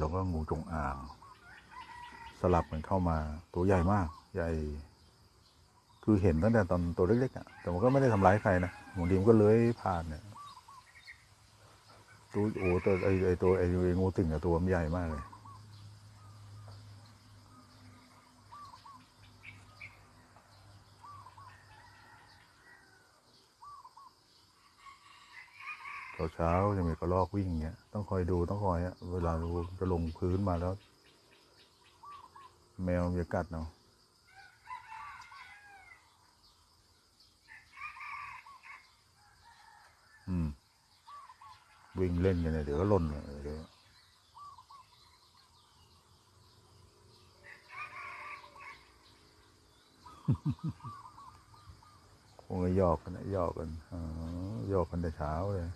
แล้วก็งูจงอางสลับกันเข้ามาตัวใหญ่มาก ใหญ่ คือเห็นตั้งแต่ตอนตัวเล็กๆอะแต่มันก็ไม่ได้ทำร้ายใครนะบางทีมันก็เลื้อยผ่านเนี่ยตัวโอ้ตัวไอไอตัวไอ้งูติ่งอะตัวมันใหญ่มากเลย เช้าจะมีกระรอกวิ่งเงี้ยต้องคอยดูต้องคอยอะเวลาดูจะลงพื้นมาแล้ว แมวมันจะกัดเนาะอืม วิ่งเล่นกันเนี่ยเดี๋ยวก็ล่นเลยเดี๋ยวคงจะหยอกกันนะหยอกกันอ๋อหยอกกันแต่เช้าเลย